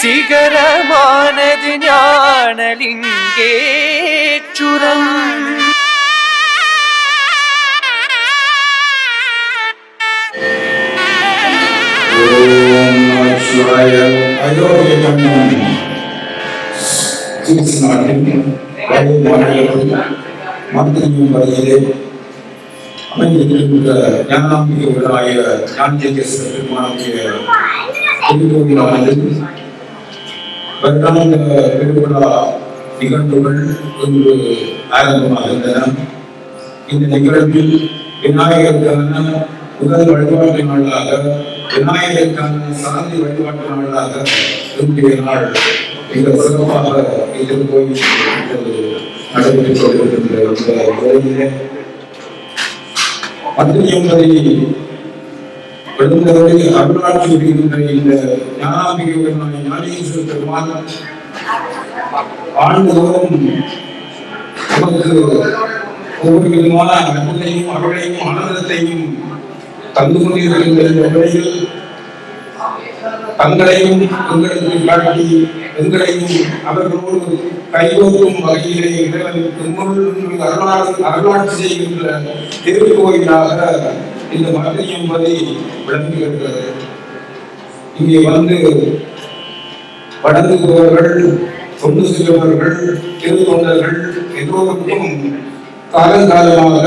ശിഖരമാനത് ഞാനലിംഗേച്ചുരം ചികിത്സ മന്ത്രിയും വഴിയിലെ அமைந்திருக்கின்ற ஞானாம்பிகைகளாய ஞானஜேகேஸ்வர பெருமானுடைய திருக்கோவிலானது வருடாந்த பெருவிழா நிகழ்வுகள் இன்று ஆரம்பமாகின்றன. இந்த நிகழ்வில் விநாயகருக்கான முதல் வழிபாட்டு நாளாக விநாயகருக்கான சாந்தி வழிபாட்டு நாளாக இன்றைய நாள் மிக சிறப்பாக இதில் போய் நடைபெற்றுக் கொண்டிருக்கின்ற வேளையிலே என்பதை எழுந்தவரை அருளாட்சி விடுகின்ற இந்த ஞானாம்பிகையான ஞானேஸ்வர பெருமான் ஆண்டுதோறும் நமக்கு ஒவ்வொரு விதமான நன்மையும் அருளையும் ஆனந்தத்தையும் தந்து கொண்டிருக்கின்ற இந்த வேளையில் தங்களையும் எங்களுக்கு காட்டி எங்களையும் அவர்களோடு கைகோக்கும் வகையிலே இறைவன் முன்னுள் நின்று அருளாட்சி செய்கின்ற திருக்கோயிலாக இந்த மதுரை என்பதை விளங்குகின்றது. இங்கே வந்து வணங்குபவர்கள் தொண்டு செய்பவர்கள் திருத்தொண்டர்கள் எல்லோருக்கும் காலங்காலமாக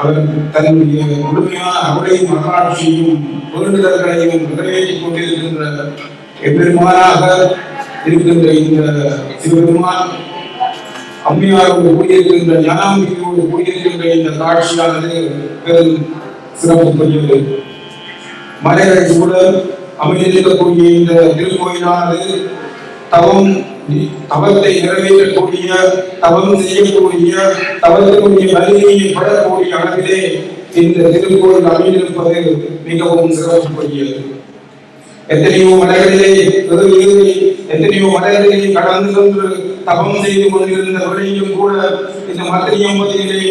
அவர் தன்னுடைய முழுமையான அருளையும் மகாட்சியும் வேண்டுதல்களையும் நிறைவேற்றிக் கொண்டிருக்கின்ற எப்பெருமானாக இருக்கின்ற இந்த சிவபெருமான் அம்மையாரோடு கூடியிருக்கின்ற ஞானாம்பிகையோடு கூடியிருக்கின்ற இந்த காட்சியானது பெரும் சிறப்புக்குரியது மலைகளை கூட அமைந்திருக்கக்கூடிய இந்த திருக்கோயிலானது தவம் தவத்தை நிறைவேற்றக்கூடிய தவம் செய்யக்கூடிய தவத்தினுடைய வலிமையை படக்கூடிய அளவிலே இந்த திருக்கோயில் அமைந்திருப்பது மிகவும் சிறப்புக்குரியது. எத்தனையோ மலைகளிலே எத்தனையோ மலைகளிலே கடந்து சென்று தபம் செய்து கொண்டிருந்தவரையும் கூட இந்த மத்தியம் பகுதியிலே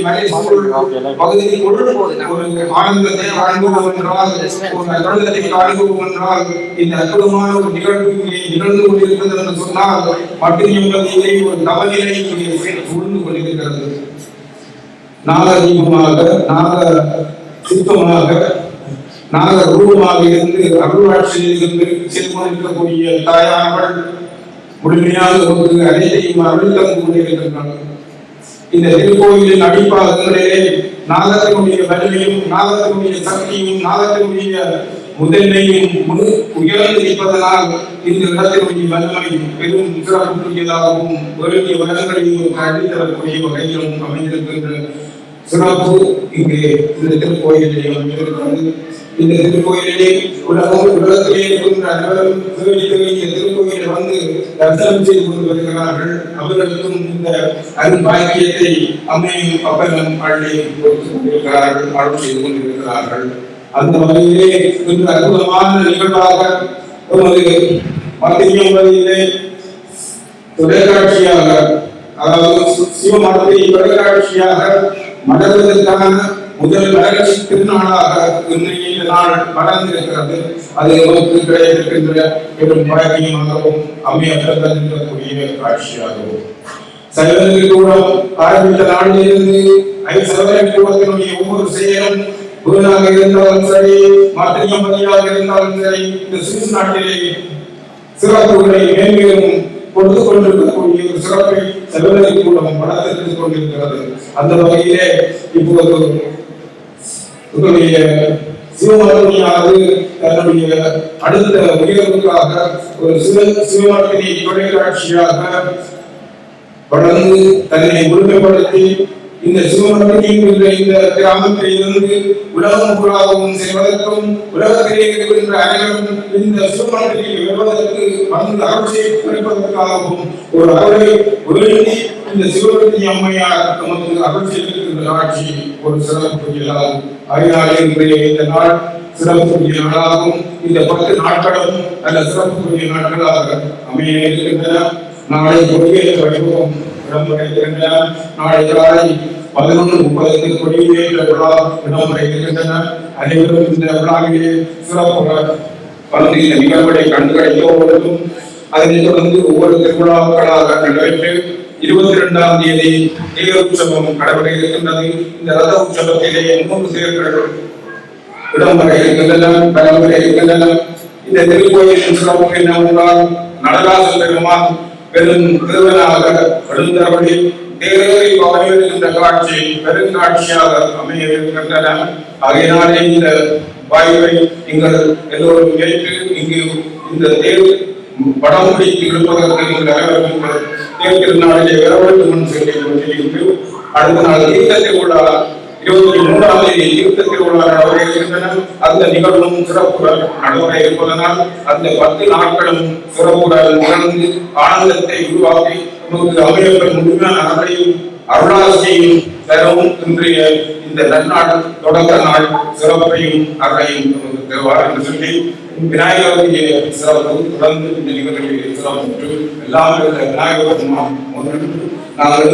ஒரு ஆனந்தத்தை என்றால் ஒரு இந்த அற்புதமான ஒரு நிகழ்வு நிகழ்ந்து கொண்டிருக்கிறது என்று சொன்னால் மத்தியம் பகுதியிலே ஒரு தவநிலை சூழ்ந்து கொண்டிருக்கிறது நாகதீபமாக நாக சிற்பமாக நாக ரூபமாக இருந்து அருளாட்சியில் இருந்து செய்து கொண்டிருக்கக்கூடிய தாயானவள் முழுமையாக நமக்கு அனைத்தையும் அருள் தந்து கொண்டிருக்கின்றாள் இந்த திருக்கோயிலின் அடிப்பாகங்களிலே நாகத்தினுடைய வலிமையும் நாகத்தினுடைய சக்தியும் நாகத்தினுடைய முதன்மையும் முழு உயர்ந்து இந்த இடத்தினுடைய வலிமை பெரும் சிறப்புக்குரியதாகவும் வேண்டிய வளங்களையும் அளித்தவர்களுடைய வகையிலும் அமைந்திருக்கின்ற சிறப்பு இங்கே இந்த திருக்கோயிலிலே அமைந்திருக்கிறது. இந்த திருக்கோயிலே உலகம் உலகத்திலே இருக்கின்ற அனைவரும் தேடி தேடி இந்த திருக்கோயிலை வந்து தரிசனம் செய்து கொண்டு வருகிறார்கள். அவர்களுக்கும் இந்த அருள் பாக்கியத்தை அம்மையும் அப்பனும் அள்ளி கொடுத்து கொண்டிருக்கிறார்கள் அருள் செய்து கொண்டிருக்கிறார்கள். அந்த வகையிலே இன்று அற்புதமான நிகழ்வாக நமது மத்தியம் வகையிலே தொலைக்காட்சியாக அதாவது சிவமடத்தை தொலைக்காட்சியாக மலர்வதற்கான முதல் வளர்ச்சி திருநாளாக இன்றைய நாள் வளர்ந்திருக்கிறது அது நமக்கு கிடைத்திருக்கின்ற பெரும் பாக்கியமாகவும் அமையப்பட்டிருக்கக்கூடிய காட்சியாகவும் சைவர்கள் கூட ஆரம்பித்த நாளிலிருந்து ஐசவரன் கூடத்தினுடைய ஒவ்வொரு செயலும் வீணாக இருந்தாலும் சரி மாத்திரியம்பதியாக இருந்தாலும் சரி இந்த சுவிஸ் நாட்டிலே சிறப்புகளை மேன்மேலும் கொடுத்து கொண்டிருக்கக்கூடிய ஒரு சிறப்பை செல்வதற்கு கூட வளர்த்தெடுத்துக் கொண்டிருக்கிறது. அந்த வகையிலே இப்போது உங்களுடைய சிவமரணியானது தன்னுடைய அடுத்த உயர்வுக்காக ஒரு சிவ சிவமரத்தினை தொலைக்காட்சியாக வளர்ந்து தன்னை முழுமைப்படுத்தி இந்த சிவமரத்தின் இந்த கிராமத்தில் உலகம் புறாகவும் செய்வதற்கும் உலகத்திலே இருக்கின்ற அனைவரும் இந்த சிவமரத்தை வருவதற்கு வந்து அருட்சை குறிப்பதற்காகவும் ஒரு அருளை வேண்டி இந்த சிவபக்தி அம்மையார் நமக்கு அருள் செய்திருக்கின்ற ஆட்சி ஒரு சிறப்புக்குரியதாகும் அதனாலே இன்றைய இந்த நாள் சிறப்புக்குரிய நாளாகவும் இந்த பத்து நாட்களும் நல்ல சிறப்புக்குரிய நாட்களாக அமைய இருக்கின்றன நாளை கொடியேற்ற வைபவம் இடம்பெற இருக்கின்றன நாளை காலை பதினொன்று முப்பதுக்கு கொடியேற்ற விழா இடம்பெற இருக்கின்றன அனைவரும் இந்த விழாவிலே சிறப்புற வந்து இந்த நிகழ்வுகளை கண்டுகளித்தோடும் அதனைத் தொடர்ந்து ஒவ்வொரு திருவிழாக்களாக நடைபெற்று இருபத்தி இரண்டாம் தேதி தேவ உற்சவம் நடைபெற இருக்கின்றது இந்த ரத உற்சவத்திலே மூன்று இடம்பெற இருக்கின்றன இருக்கின்றன இந்த திருக்கோயிலின் சிறப்பு என்னவென்றால் பெருமான் பெரும் திருவனாக எழுந்தபடி தேரேறி பவனியிருக்கின்ற காட்சி பெருங்காட்சியாக அமைய இருக்கின்றன ஆகையினாலே இந்த வாயுவை நீங்கள் எல்லோரும் ஏற்று இங்கு இந்த தேர் படம் பிடித்து இருப்பதற்கு நீங்கள் அனைவரும் தேர் திருநாளிலே வரவேண்டும் என்று சொல்லி அடுத்த நாள் தீர்த்த உள்ளார் இருபத்தி மூன்றாம் தேதி தீர்த்த அந்த நிகழ்வும் சிறப்புடன் நடைபெற இருப்பதனால் அந்த பத்து நாட்களும் சிறப்புடன் நிகழ்ந்து ஆனந்தத்தை உருவாக்கி நமக்கு அமையப்பெறும் முழுமையான அறத்தையும் அருளாசியையும் தரவும் இன்றைய இந்த நன்னாள் தொடக்க நாள் சிறப்பையும் அறையும் நமக்கு தருவார் என்று சொல்லி விநாயகருடைய சிறப்பு தொடர்ந்து இந்த நிகழ்ச்சியை சிறப்பு எல்லாம் இருக்கிற விநாயகர் முன்னிட்டு நாங்கள்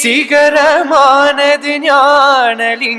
ശിഖരമാനത് ഞാനലിംഗേച്ചുരം